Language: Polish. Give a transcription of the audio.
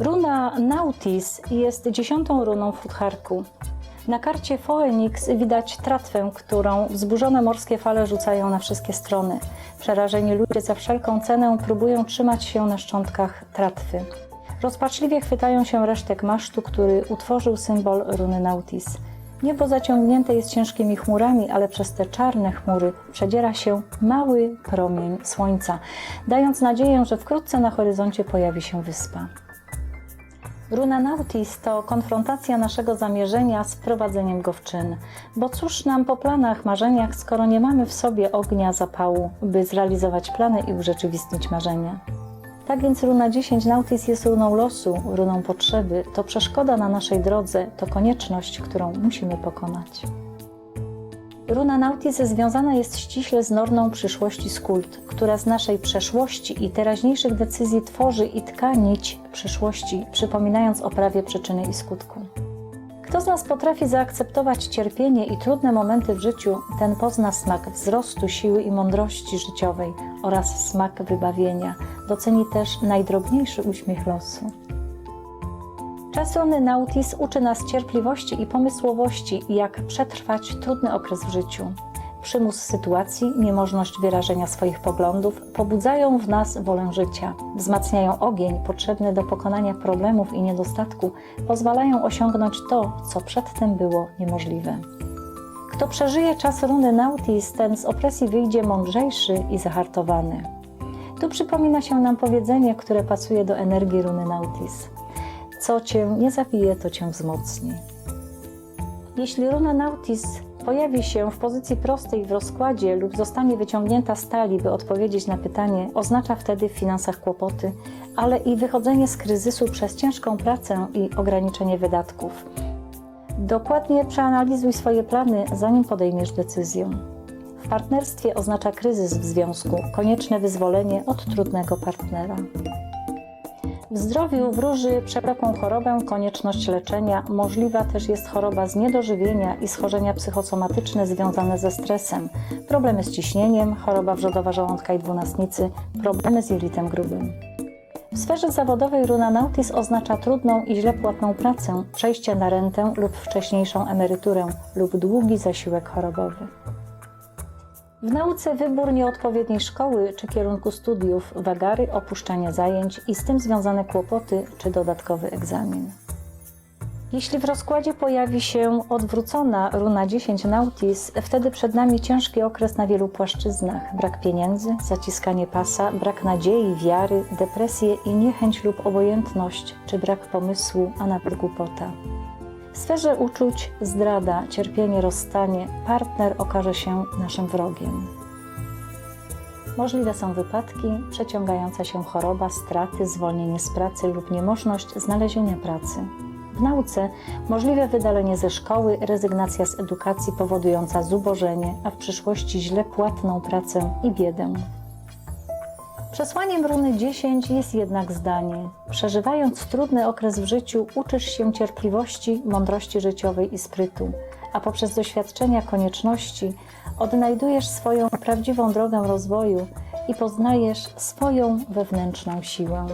Runa Nautis jest dziesiątą runą futharku. Na karcie Phoenix widać tratwę, którą wzburzone morskie fale rzucają na wszystkie strony. Przerażeni ludzie za wszelką cenę próbują trzymać się na szczątkach tratwy. Rozpaczliwie chwytają się resztek masztu, który utworzył symbol runy Nautis. Niebo zaciągnięte jest ciężkimi chmurami, ale przez te czarne chmury przedziera się mały promień słońca, dając nadzieję, że wkrótce na horyzoncie pojawi się wyspa. Runa Nautis to konfrontacja naszego zamierzenia z wprowadzeniem go w czyn. Bo cóż nam po planach, marzeniach, skoro nie mamy w sobie ognia zapału, by zrealizować plany i urzeczywistnić marzenia? Tak więc runa 10 Nautis jest runą losu, runą potrzeby, to przeszkoda na naszej drodze, to konieczność, którą musimy pokonać. Runa Nautis związana jest ściśle z normą przyszłości z kult, która z naszej przeszłości i teraźniejszych decyzji tworzy i tka nić przyszłości, przypominając o prawie przyczyny i skutku. Kto z nas potrafi zaakceptować cierpienie i trudne momenty w życiu, ten pozna smak wzrostu siły i mądrości życiowej oraz smak wybawienia. Doceni też najdrobniejszy uśmiech losu. Runy Nautis uczy nas cierpliwości i pomysłowości, jak przetrwać trudny okres w życiu. Przymus sytuacji, niemożność wyrażenia swoich poglądów pobudzają w nas wolę życia, wzmacniają ogień potrzebny do pokonania problemów i niedostatku, pozwalają osiągnąć to, co przedtem było niemożliwe. Kto przeżyje czas runy Nautis, ten z opresji wyjdzie mądrzejszy i zahartowany. Tu przypomina się nam powiedzenie, które pasuje do energii runy Nautis. Co cię nie zabije, to cię wzmocni. Jeśli runa Nautis pojawi się w pozycji prostej w rozkładzie lub zostanie wyciągnięta z talii, by odpowiedzieć na pytanie, oznacza wtedy w finansach kłopoty, ale i wychodzenie z kryzysu przez ciężką pracę i ograniczenie wydatków. Dokładnie przeanalizuj swoje plany, zanim podejmiesz decyzję. W partnerstwie oznacza kryzys w związku, konieczne wyzwolenie od trudnego partnera. W zdrowiu wróży przewlekłą chorobę, konieczność leczenia. Możliwa też jest choroba z niedożywienia i schorzenia psychosomatyczne związane ze stresem, problemy z ciśnieniem, choroba wrzodowa żołądka i dwunastnicy, problemy z jelitem grubym. W sferze zawodowej runa Nautis oznacza trudną i źle płatną pracę, przejście na rentę lub wcześniejszą emeryturę lub długi zasiłek chorobowy. W nauce wybór nieodpowiedniej szkoły czy kierunku studiów, wagary, opuszczanie zajęć i z tym związane kłopoty czy dodatkowy egzamin. Jeśli w rozkładzie pojawi się odwrócona runa 10 Nautis, wtedy przed nami ciężki okres na wielu płaszczyznach. Brak pieniędzy, zaciskanie pasa, brak nadziei, wiary, depresję i niechęć lub obojętność, czy brak pomysłu, a nawet głupota. W sferze uczuć zdrada, cierpienie, rozstanie, partner okaże się naszym wrogiem. Możliwe są wypadki, przeciągająca się choroba, straty, zwolnienie z pracy lub niemożność znalezienia pracy. W nauce możliwe wydalenie ze szkoły, rezygnacja z edukacji powodująca zubożenie, a w przyszłości źle płatną pracę i biedę. Przesłaniem runy 10 jest jednak zdanie. Przeżywając trudny okres w życiu, uczysz się cierpliwości, mądrości życiowej i sprytu, a poprzez doświadczenia konieczności odnajdujesz swoją prawdziwą drogę rozwoju i poznajesz swoją wewnętrzną siłę.